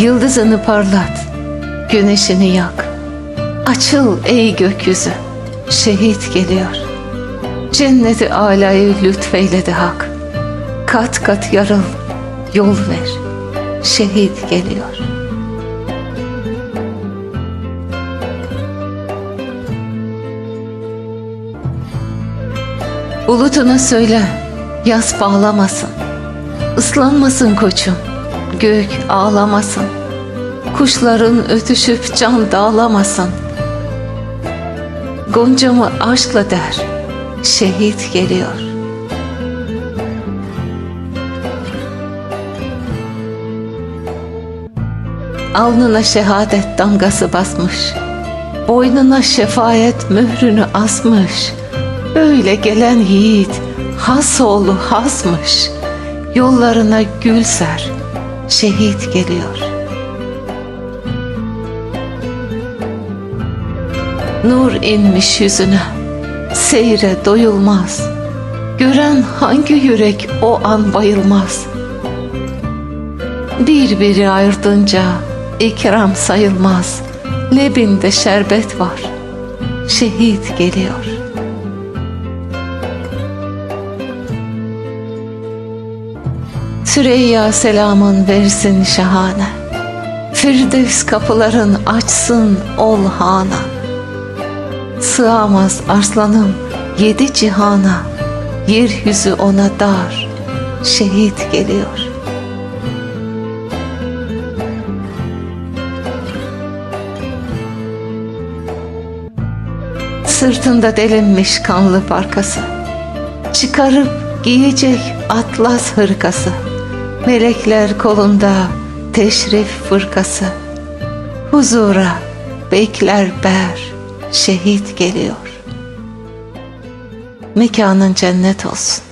Yıldızını parlat, güneşini yak. Açıl ey gökyüzü, şehit geliyor. Cenneti alayı lütfeyledi hak. Kat kat yarıl, yol ver, şehit geliyor. Bulutuna söyle, yaz bağlamasın. Islanmasın koçum, gök ağlamasın. Kuşların ötüşüp can dağlamasın. Goncamı aşkla der, şehit geliyor. Alnına şehadet damgası basmış. Boynuna şefaat mührünü asmış. Böyle gelen yiğit has oğlu hasmış. Yollarına gül ser, şehit geliyor. Nur inmiş yüzüne, seyre doyulmaz. Gören hangi yürek o an bayılmaz. Birbiri ayırdınca ikram sayılmaz. Lebinde şerbet var, şehit geliyor. Süreyya selamın versin şahane. Firdevs kapıların açsın ol hana. Sığamaz arslanım yedi cihana. Yeryüzü ona dar, şehit geliyor. Sırtında delinmiş kanlı parkası. Çıkarıp giyecek atlas hırkası. Melekler kolunda teşrif fırkası. Huzura bekler ber, şehit geliyor. Mekanın cennet olsun.